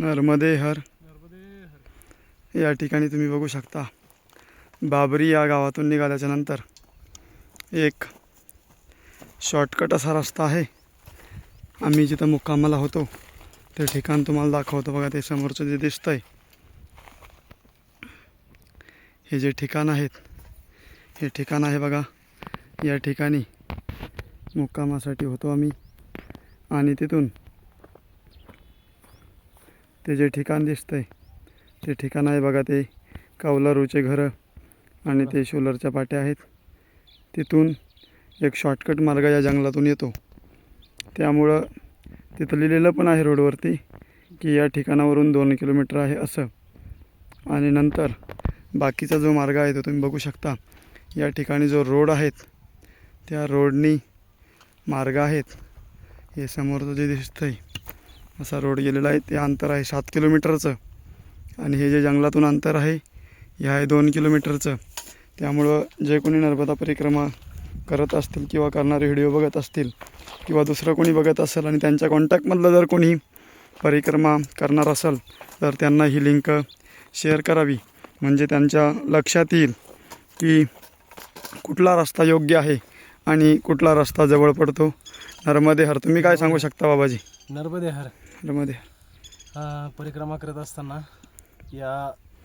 नर्मदे हर. या ठिकाणी तुम्ही बघू शकता. बाबरी या गावातून निघाल्याच्या नंतर एक शॉर्टकट असा रस्ता आहे. आम्ही जिथं मुक्कामाला होतो ते ठिकाण तुम्हाला दाखवतो बघा ते समोरचं जे दिसतंय. हे जे ठिकाण आहेत हे ठिकाण आहे बघा. या ठिकाणी मुक्कामासाठी होतो आम्ही. आणि तिथून ते जे ठिकाण दिसतंय ते ठिकाण आहे बघा ते कौलारूचे घरं आणि ते शोलरच्या पाट्या आहेत. तिथून एक शॉर्टकट मार्ग या जंगलातून येतो. त्यामुळं तिथं लिहिलेलं पण आहे रोडवरती की या ठिकाणावरून दोन किलोमीटर आहे असं. आणि नंतर बाकीचा जो मार्ग आहे तो तुम्ही बघू शकता. या ठिकाणी जो रोड आहेत त्या रोडनी मार्ग आहेत. हे समोरचं जे दिसतं आहे असा रोड गेलेला आहे. ते अंतर आहे सात किलोमीटरचं. आणि हे जे जंगलातून अंतर आहे हे आहे दोन किलोमीटरचं. त्यामुळं जे कोणी नर्मदा परिक्रमा करत असतील किंवा करणारे व्हिडिओ बघत असतील किंवा दुसरं कोणी बघत असेल आणि त्यांच्या कॉन्टॅक्टमधलं जर कोणी परिक्रमा करणार असेल तर त्यांना ही लिंक शेअर करावी. म्हणजे त्यांच्या लक्षात येईल की कुठला रस्ता योग्य आहे आणि कुठला रस्ता जवळ पडतो. नर्मदे हर तुम्ही काय सांगू शकता बाबाजी? नर्मदे हा, परिक्रमा करत असताना या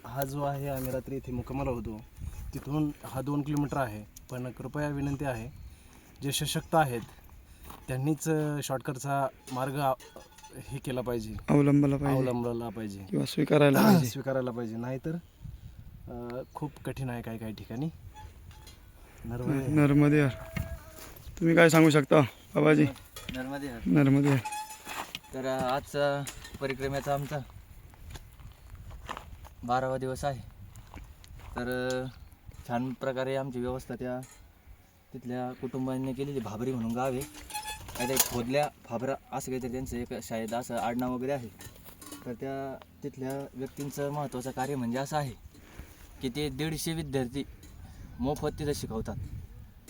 हा जो आहे आम्ही रात्री इथे मुक्कामाला होतो तिथून हा दोन किलोमीटर आहे. पण कृपया विनंती आहे जे सशक्त आहेत त्यांनीच शॉर्टकटचा मार्ग हे केला पाहिजे. अवलंबला पाहिजे. अवलंबला पाहिजे. किंवा स्वीकारायला पाहिजे. स्वीकारायला पाहिजे. नाहीतर खूप कठीण आहे काही काही ठिकाणी. नर्मदे. नर्मदे तुम्ही काय सांगू शकता बाबाजी? नर्मदे. नर्मदे तर आजचा परिक्रमेचा आमचा बारावा दिवस आहे. तर छान प्रकारे आमची व्यवस्था त्या तिथल्या कुटुंबांनी केलेली. भाबरी म्हणून गाव आहे. काहीतरी खोदल्या फाबरा असं काहीतरी त्यांचं एक शाळेत असं आडनाव वगैरे आहे. तर त्या तिथल्या व्यक्तींचं महत्त्वाचं कार्य म्हणजे असं आहे की ते दीडशे विद्यार्थी मोफत तिथं शिकवतात.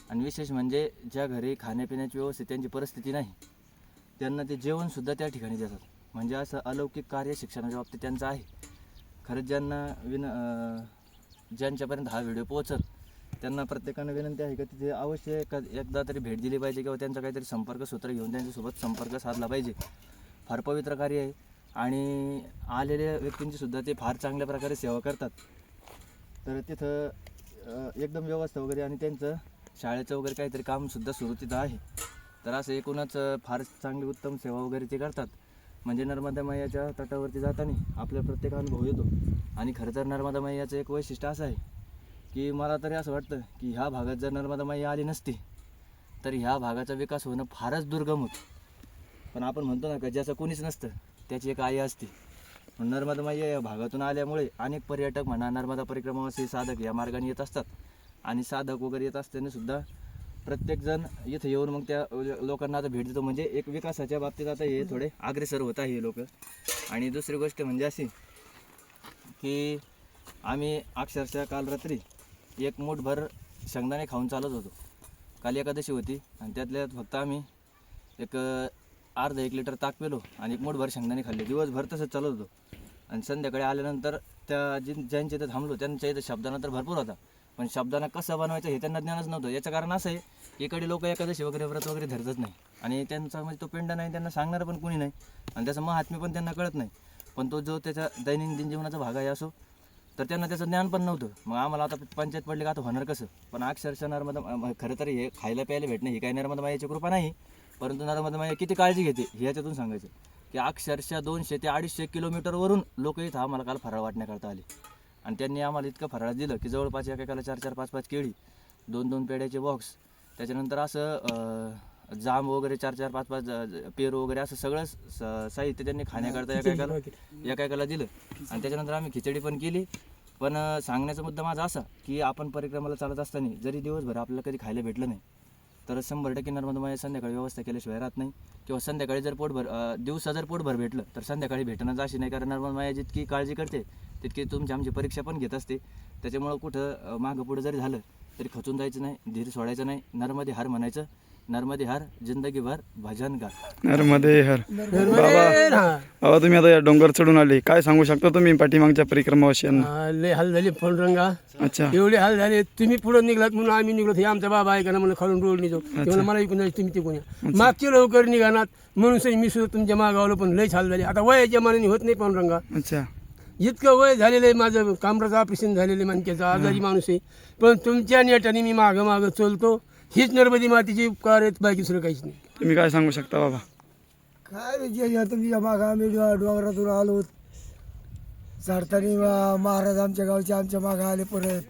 आणि विशेष म्हणजे ज्या घरी खाण्यापिण्याची व्यवस्थित त्यांची परिस्थिती नाही त्यांना ते जेवणसुद्धा त्या ठिकाणी देतात. म्हणजे असं अलौकिक कार्य शिक्षणाच्या बाबतीत त्यांचं आहे. खरंच ज्यांना विन ज्यांच्यापर्यंत हा व्हिडिओ पोहोचल त्यांना प्रत्येकानं विनंती आहे का तिथे अवश्य एका एकदा तरी भेट दिली पाहिजे किंवा त्यांचा काहीतरी संपर्क सूत्र घेऊन त्यांच्यासोबत संपर्क साधला पाहिजे. फार पवित्र कार्य आहे. आणि आलेल्या व्यक्तींचीसुद्धा ते फार चांगल्या प्रकारे सेवा करतात. तर तिथं एकदम व्यवस्था वगैरे आणि त्यांचं शाळेचं वगैरे काहीतरी कामसुद्धा सुरू तिथं आहे. तर असं एकूणच फार चांगली उत्तम सेवा वगैरे ते करतात. म्हणजे नर्मदा मैयाच्या तटावरती जाताना आपल्या प्रत्येक अनुभव येतो. आणि खरं तर नर्मदा मैयाचं एक वैशिष्ट्य असं आहे की मला तरी असं वाटतं की ह्या भागात जर नर्मदा मैया आली नसती तर ह्या भागाचा विकास होणं फारच दुर्गम होतं. पण आपण म्हणतो ना का ज्याचं कोणीच नसतं त्याची एक आई असते. पण नर्मदा मैया या भागातून आल्यामुळे अनेक पर्यटक म्हणा नर्मदा परिक्रमावासी साधक या मार्गाने येत असतात. आणि साधक वगैरे येत असताना सुद्धा प्रत्येकजण इथं येऊन मग त्या लोकांना आता भेट देतो. म्हणजे एक विकासाच्या बाबतीत आता हे थोडे अग्रेसर होत आहे हे लोक. आणि दुसरी गोष्ट म्हणजे अशी की आम्ही अक्षरशः काल रात्री एक मूठभर शेंगदाणे खाऊन चालत होतो. काल एकादशी होती आणि त्यातल्या फक्त आम्ही एक अर्धा एक लिटर ताक पेलो आणि एक मूठभर शेंगदाणे खाल्ले. दिवसभर तसंच चालत होतो. आणि संध्याकाळी आल्यानंतर त्या जी ज्यांच्या इथं थांबलो त्यांच्या इथं शब्दानंतर भरपूर होता. पण शब्दांना कसं बनवायचं हे त्यांना ज्ञानच नव्हतं. याचं कारण असं आहे की इकडे लोक एकादशी वगैरे व्रत वगैरे धरतच नाही. आणि त्यांचा म्हणजे तो पिंड नाही त्यांना सांगणारं पण कोणी नाही. आणि त्याचं महात्म्य पण त्यांना कळत नाही. पण तो जो त्याच्या दैनंदिन जीवनाचा भाग आहे असो तर त्यांना त्याचं ज्ञान पण नव्हतं. मग आम्हाला आता पंचायत पडली का आता होणार कसं? पण अक्षरशः नर्मदा खरं तर हे खायला प्यायला भेटणं ही काही नर्मदा मायाची कृपा नाही. परंतु नर्मदा माया किती काळजी घेते हे याच्यातून सांगायचं. की अक्षरशः दोनशे ते अडीचशे किलोमीटरवरून लोक इथं आम्हाला काल फराळ वाटण्याकरता आले. आणि त्यांनी आम्हाला इतकं फराळ दिलं की जवळपास एकेकाला चार चार पाच पाच केळी दोन दोन पेड्याचे बॉक्स त्याच्यानंतर असं जाम वगैरे चार चार पाच पाच पेरू वगैरे असं सगळं साहित्य त्यांनी खाण्याकरता एकेकाला एकेकाला दिलं. आणि त्याच्यानंतर आम्ही खिचडी पण केली. पण सांगण्याचा मुद्दा माझा असा की आपण परिक्रमाला चालत असताना जरी दिवसभर आपल्याला कधी खायला भेटलं नाही तर शंभर टक्के नर्मदा संध्याकाळी व्यवस्था केल्याशिवाय राहत नाही. किंवा संध्याकाळी जर पोटभर दिवसा जर पोटभर भेटलं तर संध्याकाळी भेटणं अशी नाही. कारण नर्मदा माया जितकी काळजी करते तितकी तुमची आमची परीक्षा पण घेत असते. त्याच्यामुळं कुठं मागं पुढं जरी झालं तरी खचून जायचं नाही धीर सोडायचं नाही. नर्मदे हार म्हणायचं. नर्मदे हर जिंदगी भर भजन कर नर्मदे हर. बाबा बाबा तुम्ही आता या डोंगर चढून आले. काय सांगू शकता तुम्ही पाठीमागच्या परिक्रमावासियांना हा, लय हाल झाले पांडुरंगा अच्छा. एवढे हाल झाले तुम्ही पुढे निघलात म्हणून आम्ही निघलो. हे आमचा बाबा ऐका ना म्हणून खालून रोड निघतो. ते म्हणलं मला इकडून जायचं, तुम्ही तिकडून या. मागचे लवकर निघानात म्हणून मी सुद्धा तुमच्या मागावलं पण लयच हाल झाले. आता वयाच्या मानाने होत नाही पांडुरंगा अच्छा. इतकं वय झालेलं आहे माझं कामराचं ऑपरेशन झालेलं आहे मानक्याचा आजारी माणूस आहे. पण तुमच्या नेटाने मी मागं मागं चलतो. हीच नर्मदी मातीची उपकार आहेत बाकी दुसरं काहीच नाही. तुम्ही काय सांगू शकता बाबा? काय जे तुमच्या मागं आम्ही डो- डोंगरातून आलो. चढताना महाराज आमच्या गावचे आमच्या मागं आले परत.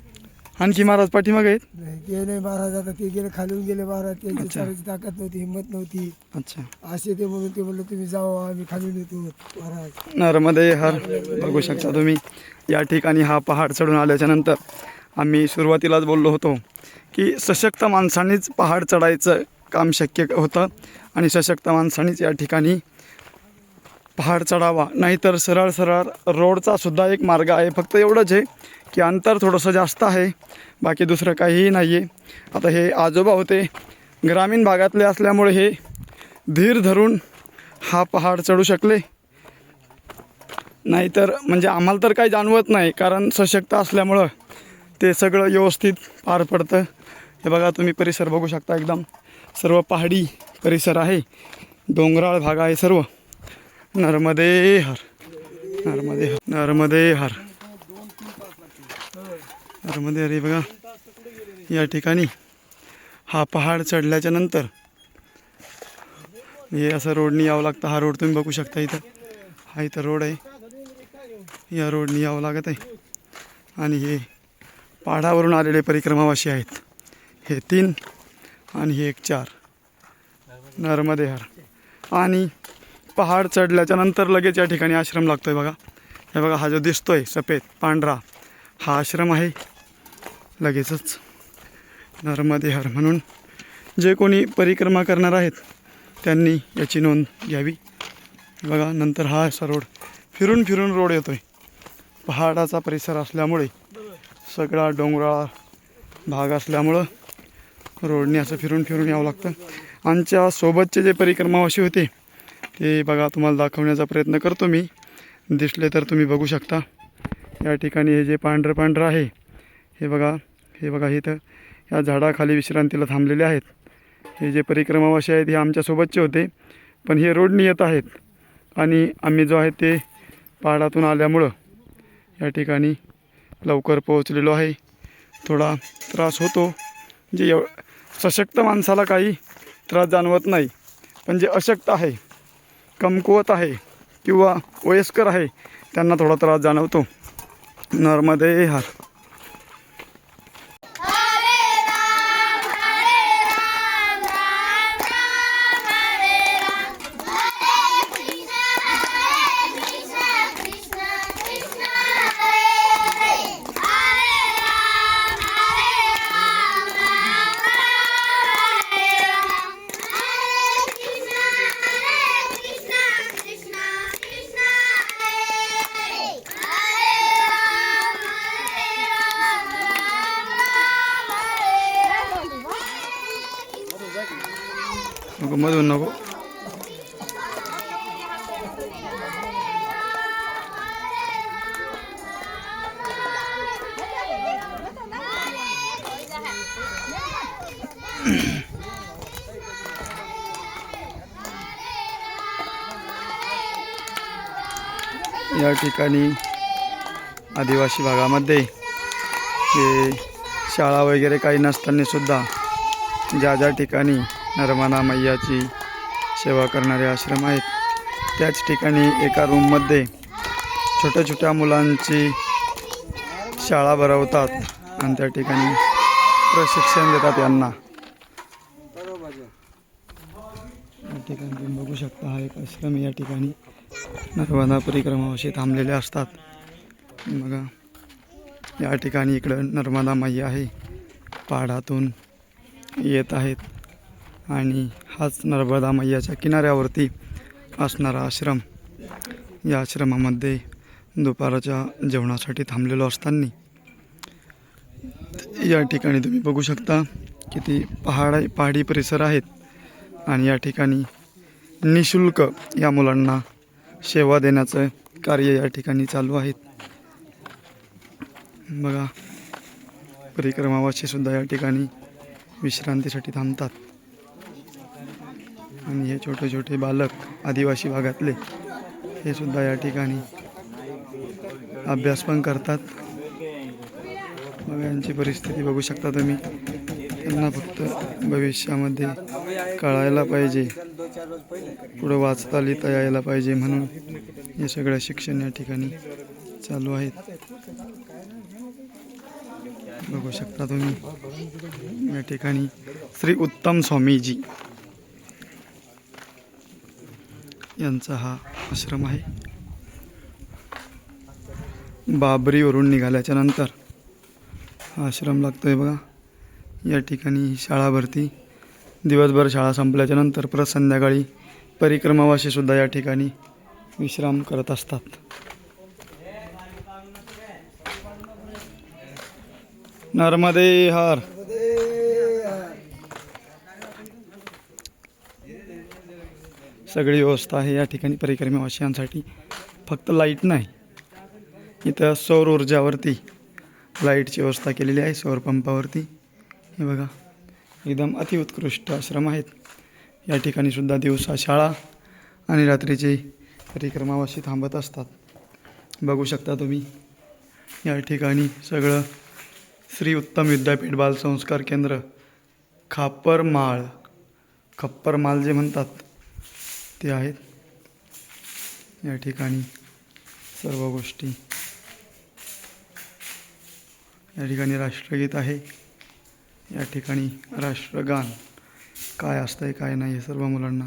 आणखी महाराज पाठीमागे आहेत? नाही महाराज आता ते गेले खालून गेले महाराज. त्यांची चालायची ताकद नव्हती हिंमत नव्हती. अच्छा. असे ते म्हणून ते म्हणलं तुम्ही जाओ आम्ही खालून येतो. महाराज. नर्मदे हर बघू शकता तुम्ही. या ठिकाणी हा पहाड चढून आल्याच्यानंतर आम्ही सुरुवातीलाच बोललो होतो की सशक्त माणसांनीच पहाड चढायचं काम शक्य होतं आणि सशक्त माणसांनीच या ठिकाणी पहाड चढावा नाहीतर सरळ सरळ रोडचा सुद्धा एक मार्ग आहे. फक्त एवढंच आहे की अंतर थोडंसं जास्त आहे बाकी दुसरं काहीही नाही आहे आता हे आजोबा होते. ग्रामीण भागातले असल्यामुळे हे धीर धरून हा पहाड चढू शकले. नाहीतर म्हणजे आम्हाला तर काही जाणवत नाही कारण सशक्त असल्यामुळं ते सगळं व्यवस्थित पार पडतं. हे बघा तुम्ही परिसर बघू शकता एकदम. सर्व पहाडी परिसर आहे. डोंगराळ भाग आहे सर्व. नर्मदे हर नर्मदे हर नर्मदे हर. नर्मदे हरे बघा या ठिकाणी हा पहाड चढल्याच्या नंतर हे असं रोडनी यावं लागतं. हा रोड तुम्ही बघू शकता इथं. हा इथं रोड आहे. या रोडनी यावं लागत आहे. आणि हे पहाडावरून आलेले परिक्रमावाशी आहेत. हे तीन आणि हे एक चार. नर्मदे हर. आणि पहाड चढल्याच्या नंतर लगेच या ठिकाणी आश्रम लागतो आहे बघा. हे बघा हा जो दिसतो आहे सफेद पांढरा हा आश्रम आहे. लगेचच नर्मदे हर म्हणून जे कोणी परिक्रमा करणार आहेत त्यांनी याची नोंद घ्यावी. बघा नंतर हा असा रोड फिरून फिरून रोड येतो आहे पहाडाचा परिसर असल्यामुळे सगळा डोंगराळ भाग असल्यामुळं रोडने असं फिरून फिरून यावं लागतं. आमच्या सोबतचे जे परिक्रमावाशी होते ते बघा तुम्हाला दाखवण्याचा प्रयत्न करतो मी. दिसले तर तुम्ही बघू शकता. या ठिकाणी हे जे पांढरं पांढरं आहे हे बघा हे बघा इथं या झाडाखाली विश्रांतीला थांबलेले आहेत. हे जे परिक्रमावाशी आहेत हे आमच्यासोबतचे होते पण हे रोडनी येत आहेत. आणि आम्ही जो आहे ते पहाडातून आल्यामुळं या ठिकाणी लवकर पोहोचलेलो आहे. थोडा त्रास होतो जे एव सशक्त माणसाला काही त्रास जाणवत नाही पण जे अशक्त आहे कमकुवत आहे किंवा वयस्कर आहे त्यांना थोडा त्रास जाणवतो. नर्मदे हार. नको मधून नको. या ठिकाणी आदिवासी भागामध्ये हे शाळा वगैरे काही नसताना सुद्धा ज्या ज्या ठिकाणी नर्मदा मैयाची सेवा करणारे आश्रम आहेत. त्याच ठिकाणी एका रूममध्ये छोट्या छोट्या मुलांची शाळा भरवतात आणि त्या ठिकाणी प्रशिक्षण देतात यांना. या ठिकाणी तुम्ही बघू शकता हा एक आश्रम या ठिकाणी नर्मदा परिक्रमावाशी थांबलेले असतात. बघा या ठिकाणी इकडं नर्मदा मैया आहे. पहाडातून येत आहेत. आणि हाच नर्मदा मैयाच्या किनाऱ्यावरती असणारा आश्रम. या आश्रमामध्ये दुपाराच्या जेवणासाठी थांबलेलो असताना या ठिकाणी तुम्ही बघू शकता किती पहाड पहाडी परिसर आहेत आणि या ठिकाणी निशुल्क या मुलांना सेवा देण्याचं कार्य या ठिकाणी चालू आहेत. बघा परिक्रमावाशीसुद्धा या ठिकाणी विश्रांतीसाठी थांबतात. आणि हे छोटे छोटे बालक आदिवासी भागातले हे सुद्धा या ठिकाणी अभ्यास पण करतात. यांची परिस्थिती बघू शकता तुम्ही. त्यांना फक्त भविष्यामध्ये कळायला पाहिजे. पुढं वाचता लिहिता यायला पाहिजे म्हणून हे सगळं शिक्षण या ठिकाणी चालू आहेत. बघू शकता तुम्ही. या ठिकाणी श्री उत्तम स्वामीजी. यांचा हा आश्रम आहे. बाबरीवरून निघाल्याच्या नंतर हा आश्रम लागतोय बघा. या ठिकाणी शाळा भरती. दिवसभर शाळा संपल्याच्या नंतर परत संध्याकाळी परिक्रमावाशीसुद्धा या ठिकाणी विश्राम करत असतात. नर्मदे हार. सगळी व्यवस्था आहे या ठिकाणी परिक्रमावासियांसाठी. फक्त लाइट नाही. इथं सौर ऊर्जावरती लाईटची व्यवस्था केलेली आहे सौर पंपावरती. हे बघा एकदम अतिउत्कृष्ट आश्रम आहेत. या ठिकाणी सुद्धा दिवसा शाळा आणि रात्रीचे परिक्रमावासी थांबत असतात. बघू शकता तुम्ही या ठिकाणी सगळं श्री उत्तम विद्यापीठ बालसंस्कार केंद्र खापरमाळ. माळ जे म्हणतात ते आहेत. या ठिकाणी सर्व गोष्टी. या ठिकाणी राष्ट्रगीत आहे. या ठिकाणी राष्ट्रगान काय असतंय काय नाही हे सर्व मुलांना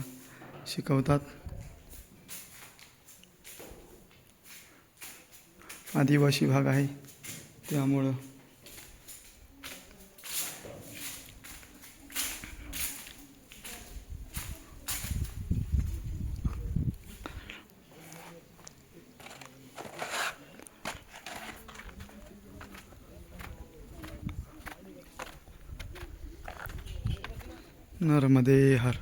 शिकवतात. आदिवासी भाग आहे. त्यामुळं नर्मदे हर